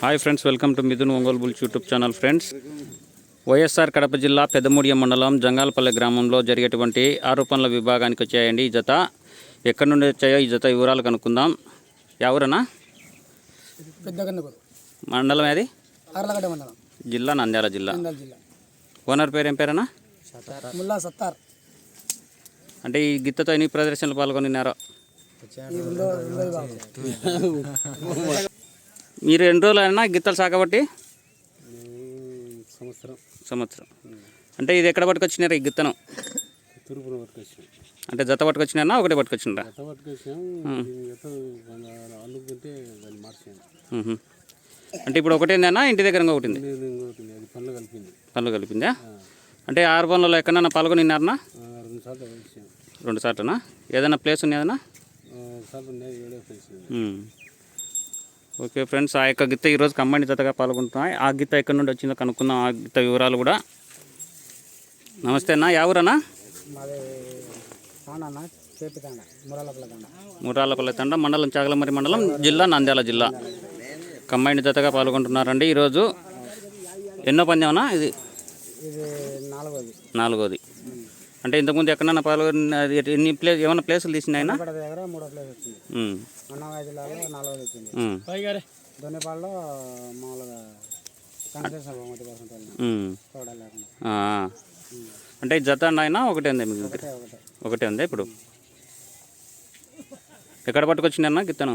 Hi friends welcome to Mithun Ongole bulls YouTube channel friends. YSR Kadapa జిల్లా పెద్దమూడియం మండలం జంగాలపల్లి గ్రామంలో జరిగేటువంటి ఆరోపణల విభాగానికి వచ్చాయండి ఈ జత. ఎక్కడి నుండి వచ్చాయో ఈ జత వివరాలు కనుక్కుందాం. ఎవరన్నా మండలం ఏది? జిల్లా నంద్యాల జిల్లా. ఓనర్ పేరు ఏం పేరన్నా? ముల్లా సత్తార్. అంటే ఈ గిత్తతో ఎన్ని ప్రదర్శనలు పాల్గొనినారో? రెండో విభాగం మీరు ఎన్ని రోజులైనా గిత్తలు సాగబట్టి సంవత్సరం. సంవత్సరం. అంటే ఇది ఎక్కడ పట్టుకొచ్చినారు ఈ గిత్తను? తూర్పున అంటే జత పట్టుకొచ్చినారా? ఒకటే పట్టుకొచ్చినారా? అల్లుకుంటే దాన్ని మార్చాను. అంటే ఇప్పుడు ఒకటేందేనా ఇంటి దగ్గర అది పనులు కలిపింది. పనులు కలిపిందా? అంటే ఆరు పనులలో ఎక్కడన్నా పాల్గొనినారనా ఆ, రెండు సార్లు ఏదైనా ప్లేస్ ఉన్నదన్నా ఓకే ఫ్రెండ్స్ ఆ యొక్క గిత్త ఈరోజు కంబైన్ జతగా పాల్గొంటున్నాయి. ఆ గిత్త ఎక్కడి నుండి వచ్చిందో కనుక్కుందాం. ఆ గిత్త వివరాలు కూడా. నమస్తే అన్న ఎవరన్నా మురాలపల్ల తాండ మండలం చాగలమరి మండలం జిల్లా నంద్యాల జిల్లా. కంబైన్ జతగా పాల్గొంటున్నారండి ఈరోజు. ఎన్నో పందెమనా ఇది? ఇది నాలుగోది. నాలుగోది. అంటే ఇంతకుముందు ఎక్కడన్నా పాల్గొన్న ఎన్ని ప్లేస్ ఏమైనా ప్లేసులు తీసినాయినా ఇక్కడ దగ్గర మూడో ప్లేస్ వచ్చింది. మ్మ్. అన్నమయ్య జిల్లాలో నాలుగోది వచ్చింది. మ్మ్. దొన్నిపాడులో మామూలుగా కన్సెషన్ బహుమతి పర్సెంట్ వెళ్ళిన మ్మ్. చూడాలి లేకుండా. ఆ. అంటే ఈ జత అయినా ఒకటే ఉంది మీకు? దగ్గర ఒకటే. ఉంది ఇప్పుడు? ఎక్కడ పట్టుకొచ్చిందన్న గిత్తను?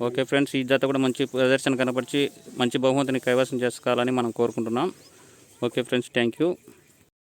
ఓకే ఫ్రెండ్స్ ఈ జత కూడా మంచి ప్రదర్శన కనపరిచి మంచి బహుమతిని కైవసం చేసుకోవాలని మనం కోరుకుంటున్నాం. Okay friends thank you.